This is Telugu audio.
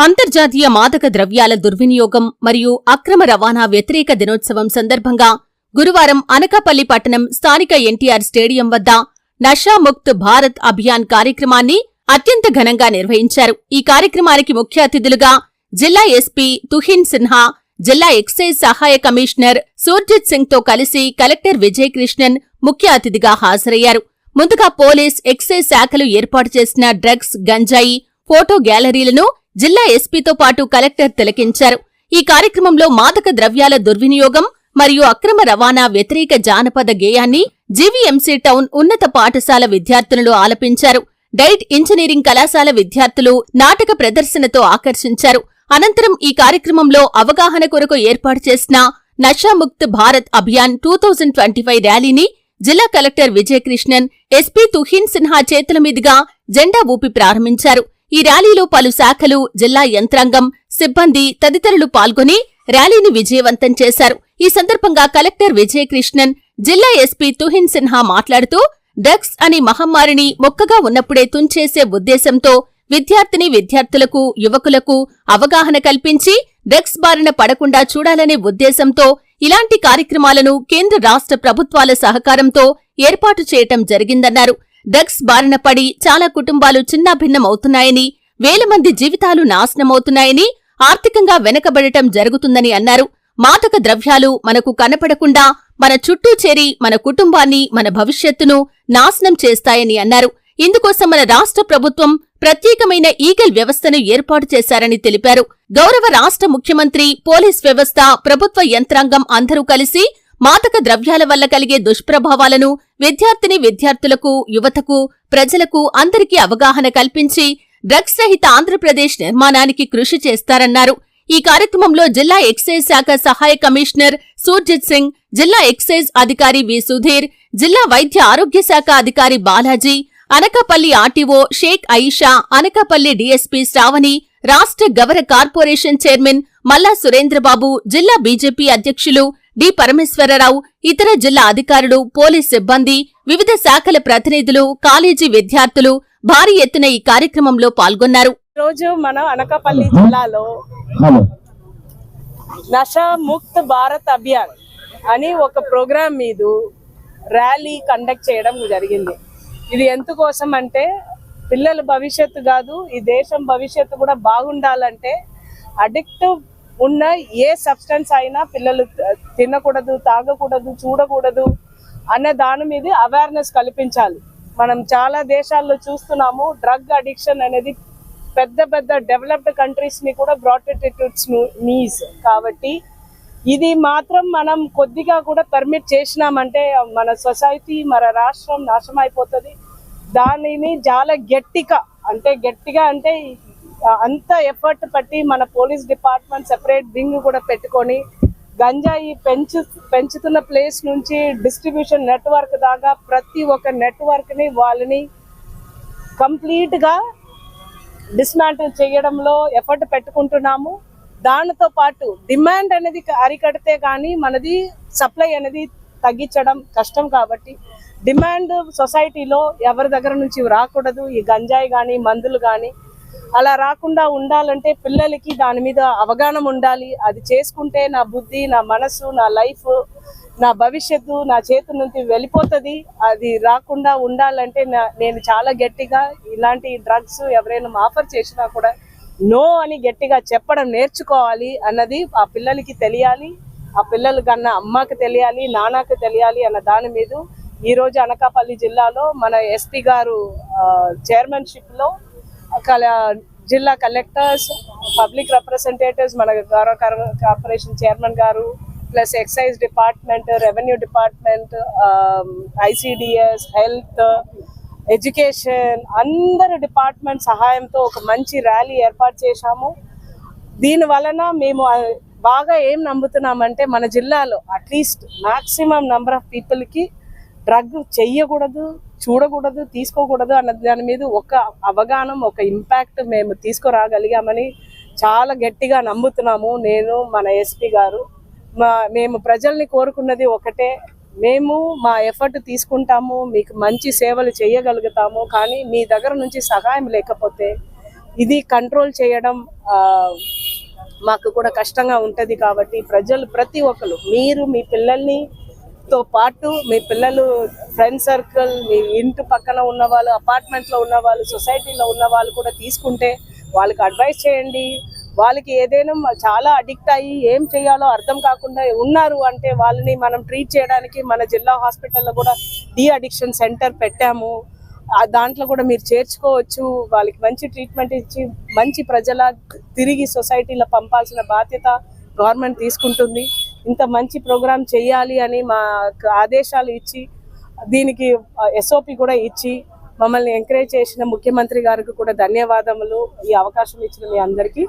అంతర్జాతీయ మాదక ద్రవ్యాల దుర్వినియోగం మరియు అక్రమ రవాణా వ్యతిరేక దినోత్సవం సందర్భంగా గురువారం అనకాపల్లి పట్టణం స్థానిక ఎన్టీఆర్ స్టేడియం వద్ద నషాముక్త్ భారత్ అభియాన్ కార్యక్రమాన్ని అత్యంత ఘనంగా నిర్వహించారు. ఈ కార్యక్రమానికి ముఖ్య అతిథులుగా జిల్లా ఎస్పీ తుహిన్ సిన్హా జిల్లా ఎక్సైజ్ సహాయ కమిషనర్ సూర్జిత్ సింగ్తో కలిసి కలెక్టర్ విజయ్ కృష్ణన్ ముఖ్య అతిథిగా హాజరయ్యారు. ముందుగా పోలీస్ ఎక్సైజ్ శాఖలు ఏర్పాటు చేసిన డ్రగ్స్ గంజాయి ఫోటో గ్యాలరీలను జిల్లా ఎస్పీతో పాటు కలెక్టర్ తిలకించారు. ఈ కార్యక్రమంలో మాదక ద్రవ్యాల దుర్వినియోగం మరియు అక్రమ రవాణా వ్యతిరేక జానపద గేయాన్ని జీవీఎంసీ టౌన్ ఉన్నత పాఠశాల విద్యార్థినులు ఆలపించారు. డైట్ ఇంజనీరింగ్ కళాశాల విద్యార్థులు నాటక ప్రదర్శనతో ఆకర్షించారు. అనంతరం ఈ కార్యక్రమంలో అవగాహన కొరకు ఏర్పాటు చేసిన Nashamukt Bharat Abhiyan two thousand twenty five ర్యాలీని జిల్లా కలెక్టర్ విజయకృష్ణన్ ఎస్పీ తుహిన్ సిన్హా చేతుల మీదుగా జెండా ఊపి ప్రారంభించారు. ఈ ర్యాలీలో పలు శాఖలు జిల్లా యంత్రాంగం సిబ్బంది తదితరులు పాల్గొని ర్యాలీని విజయవంతం చేశారు. ఈ సందర్భంగా కలెక్టర్ విజయకృష్ణన్ జిల్లా ఎస్పీ తుహిన్ సిన్హా మాట్లాడుతూ డ్రగ్స్ అనే మహమ్మారిని మొక్కగా ఉన్నప్పుడే తుంచేసే ఉద్దేశంతో విద్యార్థిని విద్యార్థులకు యువకులకు అవగాహన కల్పించి డ్రగ్స్ బారిన పడకుండా చూడాలనే ఉద్దేశంతో ఇలాంటి కార్యక్రమాలను కేంద్ర రాష్ట్ర ప్రభుత్వాల సహకారంతో ఏర్పాటు చేయటం జరిగిందన్నారు. డ్రగ్స్ బారిన పడి చాలా కుటుంబాలు చిన్నాభిన్నమవుతున్నాయని వేల మంది జీవితాలు నాశనమవుతున్నాయని ఆర్థికంగా వెనకబడటం జరుగుతుందని అన్నారు. మాదక ద్రవ్యాలు మనకు కనపడకుండా మన చుట్టూ చేరి మన కుటుంబాన్ని మన భవిష్యత్తును నాశనం చేస్తాయని అన్నారు. ఇందుకోసం మన రాష్ట్ర ప్రభుత్వం ప్రత్యేకమైన ఈగల్ వ్యవస్థను ఏర్పాటు చేశారని తెలిపారు. గౌరవ రాష్ట్ర ముఖ్యమంత్రి పోలీస్ వ్యవస్థ ప్రభుత్వ యంత్రాంగం అందరూ కలిసి మాదక ద్రవ్యాల వల్ల కలిగే దుష్ప్రభావాలను విద్యార్థిని విద్యార్థులకు యువతకు ప్రజలకు అందరికీ అవగాహన కల్పించి డ్రగ్స్ రహిత ఆంధ్రప్రదేశ్ నిర్మాణానికి కృషి చేస్తారన్నారు. ఈ కార్యక్రమంలో జిల్లా ఎక్సైజ్ శాఖ సహాయ కమిషనర్ సూర్జిత్ సింగ్ జిల్లా ఎక్సైజ్ అధికారి వి సుధీర్ జిల్లా వైద్య ఆరోగ్య శాఖ అధికారి బాలాజీ అనకాపల్లి ఆర్టీఓ షేక్ అయిషా అనకాపల్లి డీఎస్పీ శ్రావణి రాష్ట్ర గవర కార్పొరేషన్ చైర్మన్ మల్లా సురేంద్రబాబు జిల్లా బీజేపీ అధ్యక్షులు డి పరమేశ్వరరావు ఇతర జిల్లా అధికారులు పోలీస్ సిబ్బంది వివిధ శాఖల ప్రతినిధులు కాలేజీ విద్యార్థులు భారీ ఎత్తున ఈ కార్యక్రమంలో పాల్గొన్నారు. రోజు మనం అనకాపల్లి జిల్లాలో నషా ముక్త్ భారత్ అభియాన్ అని ఒక ప్రోగ్రామ్ మీద ర్యాలీ కండక్ట్ చేయడం జరిగింది. ఇది ఎందుకోసం అంటే పిల్లల భవిష్యత్తు కాదు ఈ దేశం భవిష్యత్తు కూడా బాగుండాలంటే అడిక్ట్ ఉన్న ఏ సబ్స్టెన్స్ అయినా పిల్లలు తినకూడదు తాగకూడదు చూడకూడదు అనే దాని మీద అవేర్నెస్ కల్పించాలి. మనం చాలా దేశాల్లో చూస్తున్నాము డ్రగ్ అడిక్షన్ అనేది పెద్ద పెద్ద డెవలప్డ్ కంట్రీస్ని కూడా బ్రాటెటిట్యూడ్స్ ఇట్ నీస్ కాబట్టి ఇది మాత్రం మనం కొద్దిగా కూడా పర్మిట్ చేసినామంటే మన సొసైటీ మన రాష్ట్రం నాశనం అయిపోతుంది. దానిని చాలా గట్టిగా అంటే గట్టిగా అంటే అంత ఎఫర్ట్ పట్టి మన పోలీస్ డిపార్ట్మెంట్ సెపరేట్ వింగ్ కూడా పెట్టుకొని గంజాయి పెంచు పెంచుతున్న ప్లేస్ నుంచి డిస్ట్రిబ్యూషన్ నెట్వర్క్ దాకా ప్రతి ఒక్క నెట్వర్క్ని వాళ్ళని కంప్లీట్గా డిస్మాంటిల్ చేయడంలో ఎఫర్ట్ పెట్టుకుంటున్నాము. దానితో పాటు డిమాండ్ అనేది అరికడితే కానీ మనది సప్లై అనేది తగ్గించడం కష్టం కాబట్టి డిమాండ్ సొసైటీలో ఎవరి దగ్గర నుంచి రాకూడదు ఈ గంజాయి కానీ మందులు కానీ అలా రాకుండా ఉండాలంటే పిల్లలకి దాని మీద అవగాహన ఉండాలి. అది చేసుకుంటే నా బుద్ధి నా మనసు నా లైఫ్ నా భవిష్యత్తు నా చేతి నుంచి వెళ్ళిపోతుంది. అది రాకుండా ఉండాలంటే నా- నేను చాలా గట్టిగా ఇలాంటి డ్రగ్స్ ఎవరైనా ఆఫర్ చేసినా కూడా నో అని గట్టిగా చెప్పడం నేర్చుకోవాలి అన్నది ఆ పిల్లలకి తెలియాలి. ఆ పిల్లలు కన్నా అమ్మకి తెలియాలి నాన్నకి తెలియాలి అన్న దాని మీద ఈ రోజు అనకాపల్లి జిల్లాలో మన ఎస్పీ గారు చైర్మన్షిప్లో కల జిల్లా కలెక్టర్స్ పబ్లిక్ రిప్రజెంటేటివ్స్ మన గౌరవ కార్పొరేషన్ చైర్మన్ గారు plus excise department revenue department ICDS health education అందరి డిపార్ట్మెంట్ సహాయంతో ఒక మంచి ర్యాలీ ఏర్పాటు చేశాము. దీని వలన మేము బాగా ఏం నమ్ముతున్నామంటే మన జిల్లాలో అట్లీస్ట్ మ్యాక్సిమం నంబర్ ఆఫ్ పీపుల్కి డ్రగ్ చెయ్యకూడదు చూడకూడదు తీసుకోకూడదు అన్న దాని మీద ఒక అవగాహన ఒక ఇంపాక్ట్ మేము తీసుకురాగలిగామని చాలా గట్టిగా నమ్ముతున్నాము నేను మన ఎస్పీ గారు. మా మేము ప్రజల్ని కోరుకున్నది ఒకటే. మేము మా ఎఫర్ట్ తీసుకుంటాము మీకు మంచి సేవలు చేయగలుగుతాము కానీ మీ దగ్గర నుంచి సహాయం లేకపోతే ఇది కంట్రోల్ చేయడం మాకు కూడా కష్టంగా ఉంటుంది కాబట్టి ప్రజలు ప్రతి ఒక్కరు మీరు మీ పిల్లల్ని తో పాటు మీ పిల్లలు ఫ్రెండ్ సర్కిల్ మీ ఇంటి పక్కన ఉన్న వాళ్ళు అపార్ట్మెంట్లో ఉన్న వాళ్ళు సొసైటీలో ఉన్న వాళ్ళు కూడా తీసుకుంటే వాళ్ళకి అడ్వైస్ చేయండి. వాళ్ళకి ఏదైనా చాలా అడిక్ట్ అయ్యి ఏం చేయాలో అర్థం కాకుండా ఉన్నారు అంటే వాళ్ళని మనం ట్రీట్ చేయడానికి మన జిల్లా హాస్పిటల్లో కూడా డి అడిక్షన్ సెంటర్ పెట్టాము. దాంట్లో కూడా మీరు చేర్చుకోవచ్చు. వాళ్ళకి మంచి ట్రీట్మెంట్ ఇచ్చి మంచి ప్రజల తిరిగి సొసైటీలో పంపాల్సిన బాధ్యత గవర్నమెంట్ తీసుకుంటుంది. ఇంత మంచి ప్రోగ్రాం చేయాలి అని మా ఆదేశాలు ఇచ్చి దీనికి ఎస్ఓపి కూడా ఇచ్చి మమ్మల్ని ఎంకరేజ్ చేసిన ముఖ్యమంత్రి గారికి కూడా ధన్యవాదములు ఈ అవకాశం ఇచ్చిన మీ అందరికీ.